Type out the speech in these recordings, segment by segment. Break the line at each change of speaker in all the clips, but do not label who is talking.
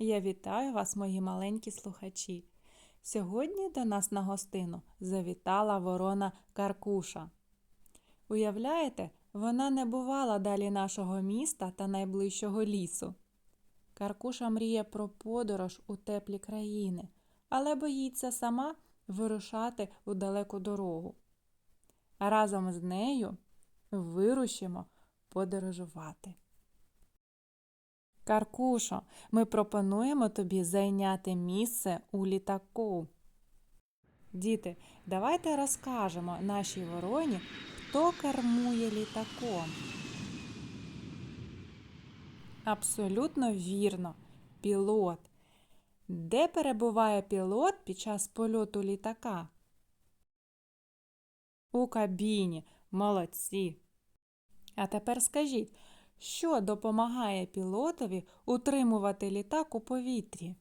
Я вітаю вас, мої маленькі слухачі. Сьогодні до нас на гостину завітала ворона Каркуша. Уявляєте, вона не бувала далі нашого міста та найближчого лісу. Каркуша мріє про подорож у теплі країни, але боїться сама вирушати у далеку дорогу. Разом з нею вирушимо подорожувати. Каркушо, ми пропонуємо тобі зайняти місце у літаку. Діти, давайте розкажемо нашій вороні, хто кермує літаком. Абсолютно вірно, пілот. Де перебуває пілот під час польоту літака? У кабіні. Молодці. А тепер скажіть, що допомагає пілотові утримувати літак у повітрі?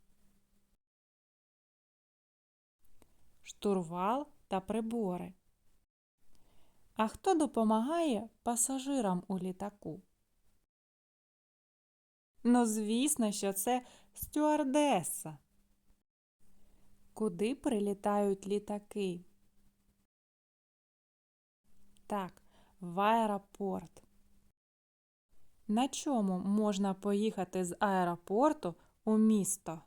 Штурвал та прибори. А хто допомагає пасажирам у літаку? Ну, звісно, що це стюардеса. Куди прилітають літаки? Так, в аеропорт. На чому можна поїхати з аеропорту у місто?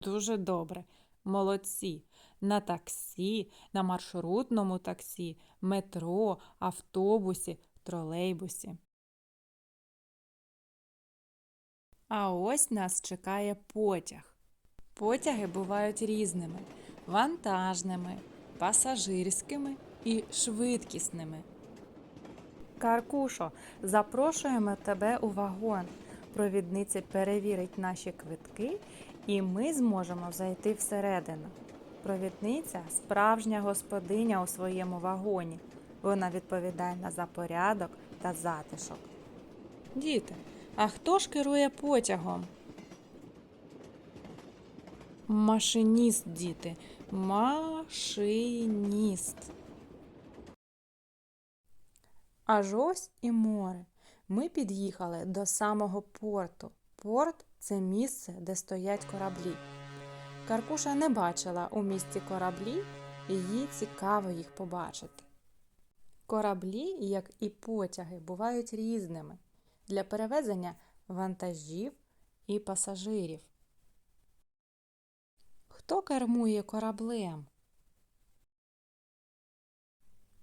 Дуже добре. Молодці. На таксі, на маршрутному таксі, метро, автобусі, тролейбусі. А ось нас чекає потяг. Потяги бувають різними: вантажними, пасажирськими і швидкісними. Каркушо, запрошуємо тебе у вагон. Провідниця перевірить наші квитки, і ми зможемо зайти всередину. Провідниця справжня господиня у своєму вагоні. Вона відповідальна за порядок та затишок. Діти, а хто ж керує потягом? Машиніст, діти. Машиніст. Аж ось і море. Ми під'їхали до самого порту. Порт це місце, де стоять кораблі. Каркуша не бачила у місті кораблі, і їй цікаво їх побачити. Кораблі, як і потяги, бувають різними для перевезення вантажів і пасажирів. Хто кермує кораблем?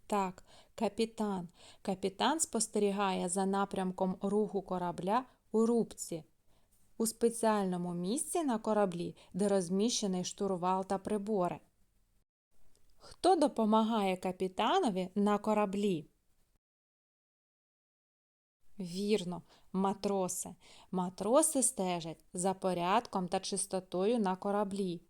Так, капітан. Капітан спостерігає за напрямком руху корабля у рубці, у спеціальному місці на кораблі, де розміщений штурвал та прибори. Хто допомагає капітанові на кораблі? Вірно, матроси. Матроси стежать за порядком та чистотою на кораблі.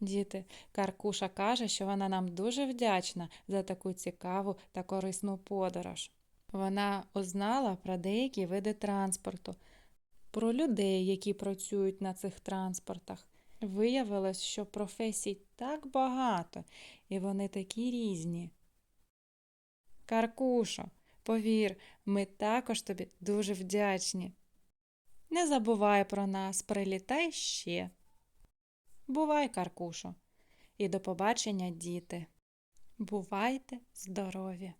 Діти, Каркуша каже, що вона нам дуже вдячна за таку цікаву та корисну подорож. Вона узнала про деякі види транспорту, про людей, які працюють на цих транспортах. Виявилось, що професій так багато, і вони такі різні. Каркушо, повір, ми також тобі дуже вдячні. Не забувай про нас, прилітай ще. Бувай, Каркушо, і до побачення, діти. Бувайте здорові!